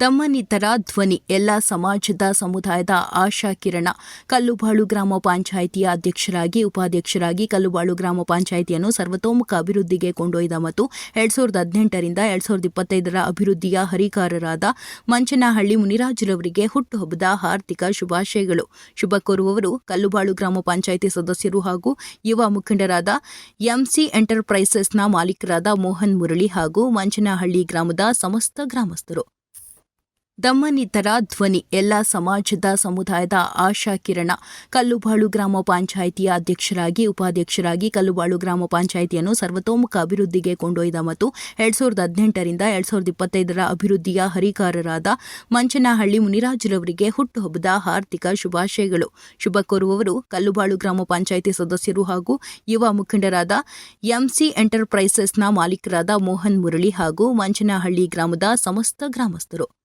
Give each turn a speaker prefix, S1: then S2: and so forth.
S1: ದಮ್ಮನಿತರ ಧ್ವನಿ ಎಲ್ಲ ಸಮಾಜದ ಸಮುದಾಯದ ಆಶಾ ಕಿರಣ. ಕಲ್ಲುಬಾಳು ಗ್ರಾಮ ಪಂಚಾಯಿತಿಯ ಅಧ್ಯಕ್ಷರಾಗಿ, ಉಪಾಧ್ಯಕ್ಷರಾಗಿ ಕಲ್ಲುಬಾಳು ಗ್ರಾಮ ಪಂಚಾಯಿತಿಯನ್ನು ಸರ್ವತೋಮುಖ ಅಭಿವೃದ್ಧಿಗೆ ಕೊಂಡೊಯ್ದ ಮತ್ತು ಎರಡ್ ಸಾವಿರದ ಹದಿನೆಂಟರಿಂದ ಎರಡ್ ಸಾವಿರದ ಇಪ್ಪತ್ತೈದರ ಅಭಿವೃದ್ಧಿಯ ಹರಿಕಾರರಾದ ಮಂಚನಹಳ್ಳಿ ಮುನಿರಾಜುರವರಿಗೆ ಹುಟ್ಟುಹಬ್ಬದ ಹಾರ್ದಿಕ ಶುಭಾಶಯಗಳು. ಶುಭ ಕೋರುವವರು ಕಲ್ಲುಬಾಳು ಗ್ರಾಮ ಪಂಚಾಯಿತಿ ಸದಸ್ಯರು ಹಾಗೂ ಯುವ ಮುಖಂಡರಾದ ಎಂಸಿ ಎಂಟರ್ಪ್ರೈಸಸ್ನ ಮಾಲೀಕರಾದ ಮೋಹನ್ ಮುರಳಿ ಹಾಗೂ ಮಂಚನಹಳ್ಳಿ ಗ್ರಾಮದ ಸಮಸ್ತ ಗ್ರಾಮಸ್ಥರು. ದಮ್ಮನಿತರ ಧ್ವನಿ. ಎಲ್ಲ ಸಮಾಜದ ಸಮುದಾಯದ ಆಶಾ ಕಿರಣ. ಕಲ್ಲುಬಾಳು ಗ್ರಾಮ ಪಂಚಾಯಿತಿಯ ಅಧ್ಯಕ್ಷರಾಗಿ, ಉಪಾಧ್ಯಕ್ಷರಾಗಿ ಕಲ್ಲುಬಾಳು ಗ್ರಾಮ ಪಂಚಾಯಿತಿಯನ್ನು ಸರ್ವತೋಮುಖ ಅಭಿವೃದ್ಧಿಗೆ ಕೊಂಡೊಯ್ದ ಮತ್ತು ಎರಡ್ ಸಾವಿರದ ಹದಿನೆಂಟರಿಂದ ಎರಡ್ ಸಾವಿರದ ಇಪ್ಪತ್ತೈದರ ಅಭಿವೃದ್ಧಿಯ ಹರಿಕಾರರಾದ ಮಂಚನಹಳ್ಳಿ ಮುನಿರಾಜ್ರವರಿಗೆ ಹುಟ್ಟುಹಬ್ಬದ ಹಾರ್ದಿಕ ಶುಭಾಶಯಗಳು. ಶುಭ ಕೋರುವವರು ಕಲ್ಲುಬಾಳು ಗ್ರಾಮ ಪಂಚಾಯಿತಿ ಸದಸ್ಯರು ಹಾಗೂ ಯುವ ಮುಖಂಡರಾದ ಎಂಸಿ ಎಂಟರ್ಪ್ರೈಸಸ್ನ ಮಾಲೀಕರಾದ ಮೋಹನ್ ಮುರಳಿ ಹಾಗೂ ಮಂಚನಹಳ್ಳಿ ಗ್ರಾಮದ ಸಮಸ್ತ ಗ್ರಾಮಸ್ಥರು.